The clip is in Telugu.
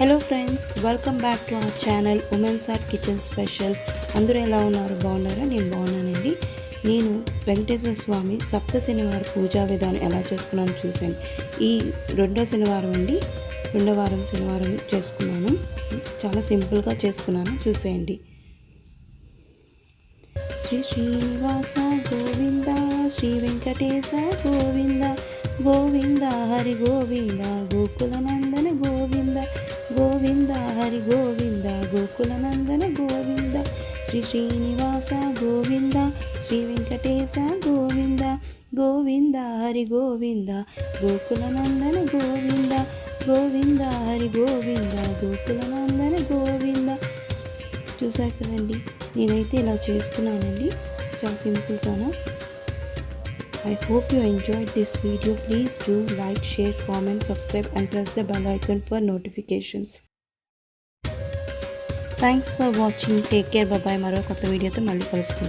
Hello friends welcome back to our channel women's art kitchen special అందరూ ఎలా ఉన్నారు? బాగున్నారా? నేను బాగున్నానండి. నేను వెంకటేశ్వర స్వామి సప్త శనివారం పూజా విధానం ఎలా చేసుకున్నాను చూశాను. ఈ రెండో శనివారం అండి. రెండో వారం శనివారం చేసుకున్నాను. చాలా సింపుల్గా చేసుకున్నాను. చూసేయండి. శ్రీ శ్రీనివాస గోవింద శ్రీ వెంకటేశ గోవింద గోవింద హరి గోవింద గోకులనంద హరి గోవింద గోకులనందన గోవింద శ్రీ శ్రీనివాస గోవింద శ్రీ వెంకటేశ గోవింద గోవింద హరి గోవింద గోకులనందన గోవింద గోవింద హరి గోవింద గోకులనందన గోవింద. చూసారు కదండి నేనైతే ఇలా చేసుకున్నానండి. చాలా సింపుల్గానా I hope you enjoy this video please do like share comment subscribe and press the bell icon for notifications thanks for watching take care బాబాయ్ మరో కొత్త వీడియోతో మళ్ళీ కలుసుకుందాం.